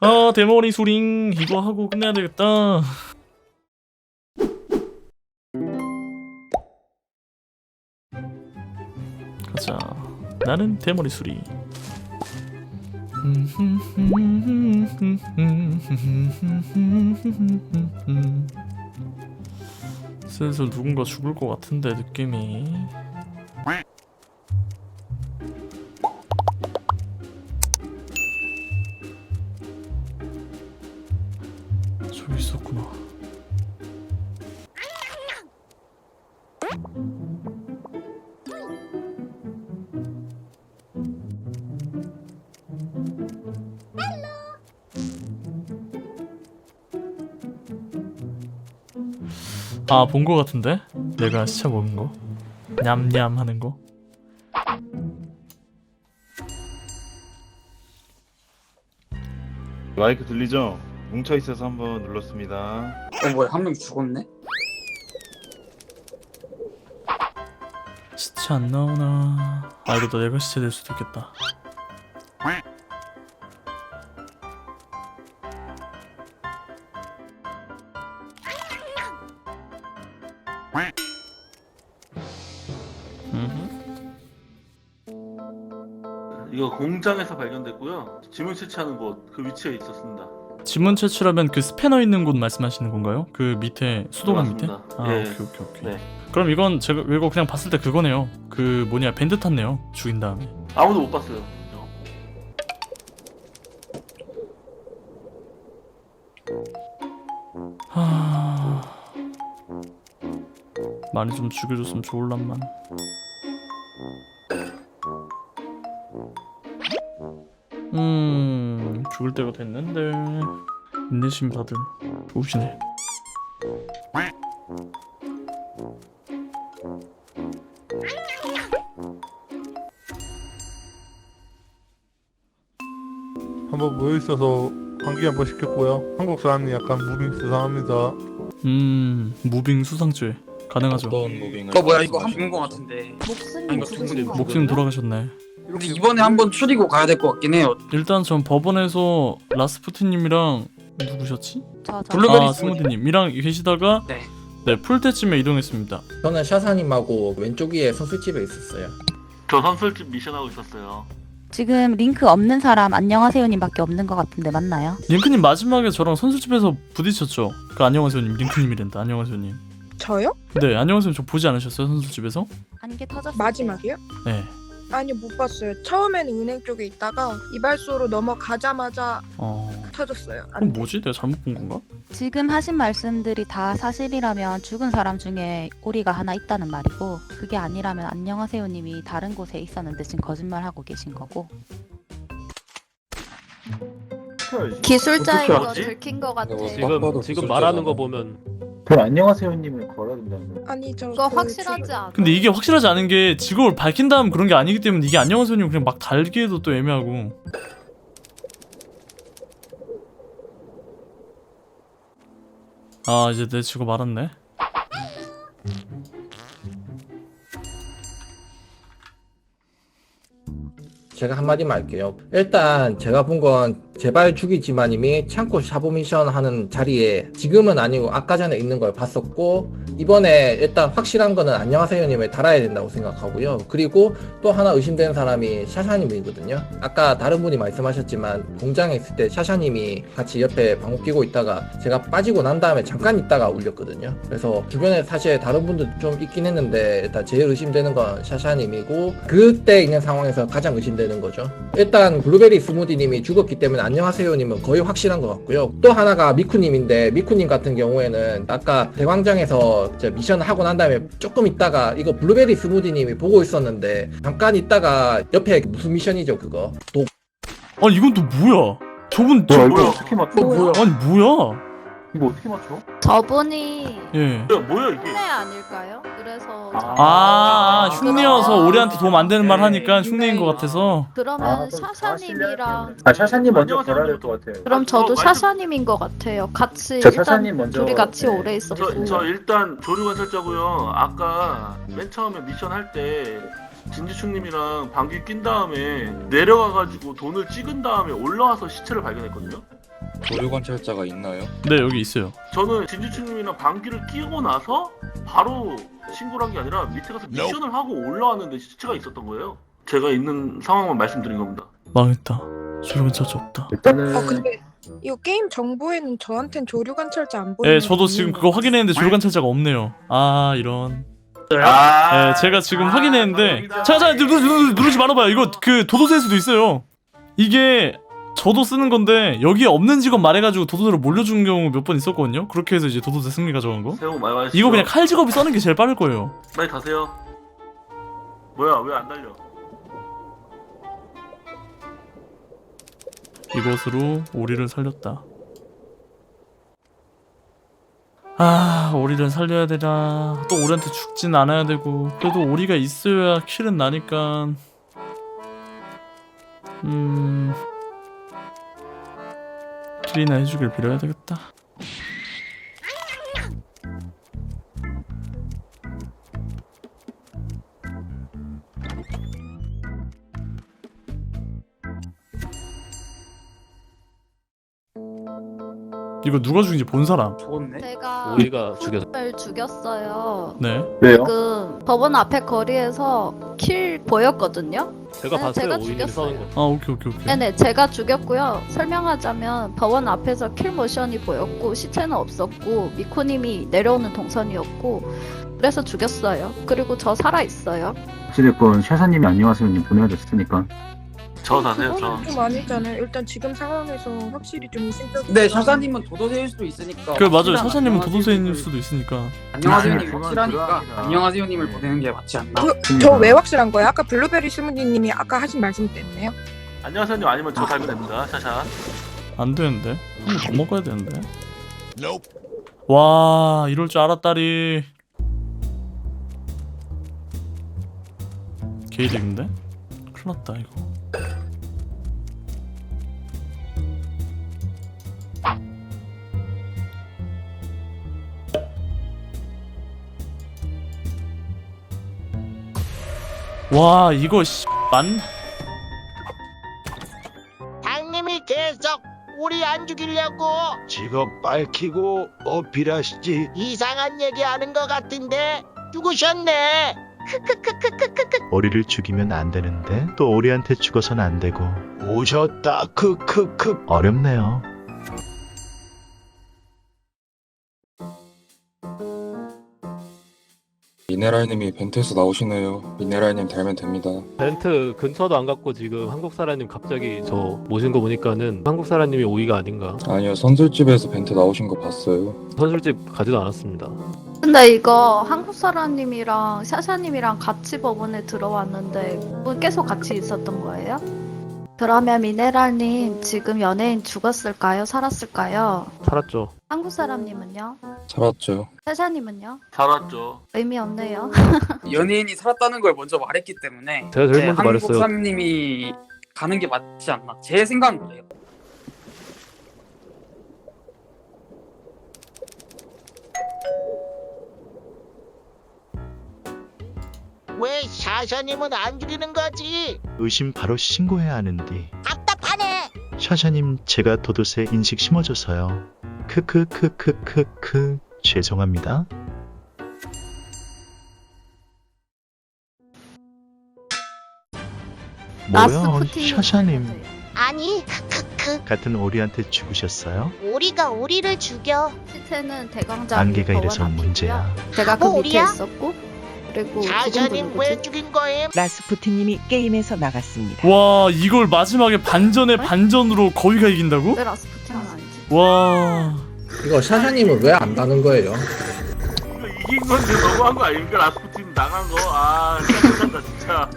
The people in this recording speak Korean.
아 대머리 수링 이거 하고 끝내야 되겠다. 가자. 나는 대머리 수리 슬슬 누군가 죽을 것 같은데 느낌이 아 본 거 같은데? 내가 시차 먹은 거 냠냠 하는 거 마이크 들리죠? 뭉쳐 있어서 한번 눌렀습니다. 어 뭐야 한 명 죽었네? 시체 안 나오나 아 이러다 내가 시체 될 수도 있겠다. 이거 공장에서 발견됐고요. 지문 채취하는 곳 그 위치에 있었습니다. 지문 채취라면 그 스패너 있는 곳 말씀하시는 건가요? 그 밑에 수도관 밑에? 아 예. 오케이 오케이 오케이 네. 그럼 이건 제가 이거 그냥 봤을 때 그거네요. 그 뭐냐 밴드 탔네요 죽인 다음에. 아무도 못 봤어요. 하... 많이 좀 죽여줬으면 좋을란만. 음 죽을 때가 됐는데. 인내심 다들 좋으시네 한번 모여 있어서 환기 한번 시켰고요. 한국 사람이 약간 무빙 수상합니다. 음 무빙 수상죄 가능하죠 어떤 무빙을 어 뭐야 이거 한거 같은데 목숨이 거 목숨 돌아가셨네 근데 이번에 한번 추리고 가야 될 것 같긴 해요 일단 전 법원에서 라스푸틴님이랑 누구셨지? 저, 저. 블루베리 아 스무디. 스무디님이랑 계시다가 네. 네 풀때쯤에 이동했습니다 저는 샤사님하고 왼쪽 위에 선술집에 있었어요. 저 선술집 미션하고 있었어요. 지금 링크 없는 사람 안녕하세요님밖에 없는 것 같은데 맞나요? 링크님 마지막에 저랑 선수집에서 부딪혔죠. 그 안녕하세요님 링크님이란다. 안녕하세요님. 저요? 네 안녕하세요. 저 보지 않으셨어요 선수집에서? 안개 터졌을 마지막이요? 네. 아니요 못 봤어요. 처음에는 은행 쪽에 있다가 이발소로 넘어가자마자 어 터졌어요. 안 그럼 뭐지? 내가 잘못 본 건가? 때. 지금 하신 말씀들이 다 사실이라면 죽은 사람 중에 우리가 하나 있다는 말이고 그게 아니라면 안녕하세요님이 다른 곳에 있었는데 지금 거짓말하고 계신 거고 기술자인 거 어떻게 들킨 거 같아. 지금 지금 말하는 거 보면 그럼 안녕하세요님을 걸어야 된다는 아니 저 그거 그 확실하지 주- 않아. 근데 이게 확실하지 않은 게 직업을 밝힌 다음 그런 게 아니기 때문에 이게 안녕하세요님 그냥 막 달기에도 또 애매하고. 아 이제 내 직업 알았네. 제가 한마디만 할게요. 일단 제가 본 건 제발 죽이지마님이 창고 샤보 미션 하는 자리에 지금은 아니고 아까 전에 있는 걸 봤었고 이번에 일단 확실한 거는 안녕하세요님을 달아야 된다고 생각하고요. 그리고 또 하나 의심되는 사람이 샤샤님이거든요. 아까 다른 분이 말씀하셨지만 공장에 있을 때 샤샤님이 같이 옆에 방귀 끼고 있다가 제가 빠지고 난 다음에 잠깐 있다가 울렸거든요. 그래서 주변에 사실 다른 분들 좀 있긴 했는데 일단 제일 의심되는 건 샤샤님이고 그때 있는 상황에서 가장 의심되는 거죠. 일단 블루베리 스무디님이 죽었기 때문에 안녕하세요님은 거의 확실한 것 같고요. 또 하나가 미쿠님인데 미쿠님 같은 경우에는 아까 대광장에서 미션을 하고 난 다음에 조금 있다가 이거 블루베리 스무디님이 보고 있었는데 잠깐 있다가 옆에 무슨 미션이죠 그거 도 아니 이건 또 뭐야? 저분 저와 뭐야? 어떻게? 뭐야? 아니 뭐야? 이거 어떻게 맞춰? 저분이 예. 뭐야 뭐야 이게? 흉내 아닐까요? 그래서 아. 아, 아, 흉내여서 오리한테 도움 안 되는 말 하니까 네. 흉내인 것 같아서. 그러면 샤샤님이랑 아 샤샤님 먼저 안녕하세요. 걸어야 될 것 같아요. 그럼 아, 저도 말씀- 샤샤님인 것 같아요. 같이 저 일단 샤샤님 먼저 둘이 같이 네. 오래 있었고. 저, 저 일단 조류 관찰자고요. 아까 맨 처음에 미션 할 때 진지충님이랑 방귀 낀 다음에 내려가가지고 돈을 찍은 다음에 올라와서 시체를 발견했거든요. 조류 관찰자가 있나요? 네 여기 있어요. 저는 진지충님이랑 방귀를 끼고 나서 바로 신고를 한 게 아니라 밑에 가서 미션을 하고 올라왔는데 시체가 있었던 거예요. 제가 있는 상황만 말씀드린 겁니다. 망했다. 조류관 찾자 없다. 어 근데 이거 게임 정보에는 저한텐 조류 관찰자 안 보이는 예 저도 게 지금 있는 그거 것 확인했는데 조류관 찾자가 없네요. 아 이런. 아, 예 제가 지금 확인했는데 자자 누르지 말아봐요. 이거 그 도도새일 수도 있어요. 이게 저도 쓰는 건데 여기에 없는 직업 말해가지고 도도새로 몰려준 경우 몇 번 있었거든요 그렇게 해서 이제 도도새 승리 가져간 거 새우 많이 마시죠. 이거 그냥 칼 직업이 써는 게 제일 빠를 거예요 빨리 가세요. 뭐야 왜 안 달려? 이것으로 오리를 살렸다. 아, 오리를 살려야 되나. 또 오리한테 죽진 않아야 되고. 그래도 오리가 있어야 킬은 나니까. 음. 킬이나 해주길 빌어야 되겠다. 이거 누가 죽인지 본 사람. 죽었네. 제가 우리가 죽였어. 를 죽였어요. 네. 왜요? 지금 법원 앞에 거리에서 킬 보였거든요. 제가 네, 봤어요. 제가 오인이 죽였어요. 싸우는 거. 아, 오케이, 오케이, 오케이. 네네 제가 죽였고요. 설명하자면 법원 앞에서 킬 모션이 보였고 시체는 없었고 미코님이 내려오는 동선이었고 그래서 죽였어요. 그리고 저 살아 있어요. 어찌됐건 샤사님이 안녕하세요님 보내줬으니까 저 사세요 저. 그건 좀 아니잖아요. 일단 지금 상황에서 확실히 좀 의심적인. 근데 샤사님은 도도새일 수도 있으니까. 그 맞아요. 확실한 샤샤님은 안녕하세요님을- 도도새일 수도 있으니까. 안녕하세요님 네, 확실하니까. 안녕하세요님을 보내는 게 맞지 않나? 그, 저왜 확실한 거예요? 아까 블루베리 스무디님이 아까 하신 말씀 때문에요? 안녕하세요 아니면 저 달면 됩니다. 샤샤. 안 되는데. 한번 더 먹어야 되는데. 와, 이럴 줄 알았다리. 개이득인데? 큰일 났다, 이거. 와, 이거 씨, 만 당님이 계속 우리 안 죽이려고 직업 밝히고 어필하시지. 이상한 얘기하는 것 같은데 죽으셨네. 크크크크크크크. 오리를 죽이면 안 되는데 또 오리한테 죽어선 안 되고. 오셨다 크크크. 어렵네요 미네랄님이 벤트에서 나오시네요. 미네랄님 달면 됩니다. 벤트 근처도 안 갔고 지금 한국 사람님 갑자기 저 모신 거 보니까는 한국 사람님이 오이가 아닌가. 아니요, 선술집에서 벤트 나오신 거 봤어요. 선술집 가지도 않았습니다. 근데 이거 한국 사람님이랑 샤샤님이랑 같이 법원에 들어왔는데 계속 같이 있었던 거예요? 그러면 미네랄님 지금 연예인 죽었을까요? 살았을까요? 살았죠. 한국 사람님은요? 살았죠. 샤샤님은요? 살았죠. 의미 없네요. 연예인이 살았다는 걸 먼저 말했기 때문에 제가 제일 먼저 한국 말했어요. 사람님이 가는 게 맞지 않나? 제 생각은 그래요. 왜 샤샤님은 안 죽이는 거지? 의심 바로 신고해야 하는데 답답하네. 샤샤님 제가 도도새 인식 심어줘서요 크크크크크크 죄송합니다 뭐요 라스푸틴 샤샤님 아니 크크크. 같은 오리한테 죽으셨어요? 우리가 우리를 죽여. 시체는 대광장 안개가 이래서. 문제야 제가 그 바보 밑에? 있었고 그리고 지금도 샤샤님 누구지? 왜 죽인 거임? 라스푸틴님이 게임에서 나갔습니다. 와, 이걸 마지막에 반전에 반전으로 거위가 이긴다고? 왜 라스푸틴은 아니지? 와. 이거 샤샤님은 왜 안 가는 거예요? 이긴 건데 너무한 거 아닙니까? 라스푸틴 나간 거. 아 못한다 진짜.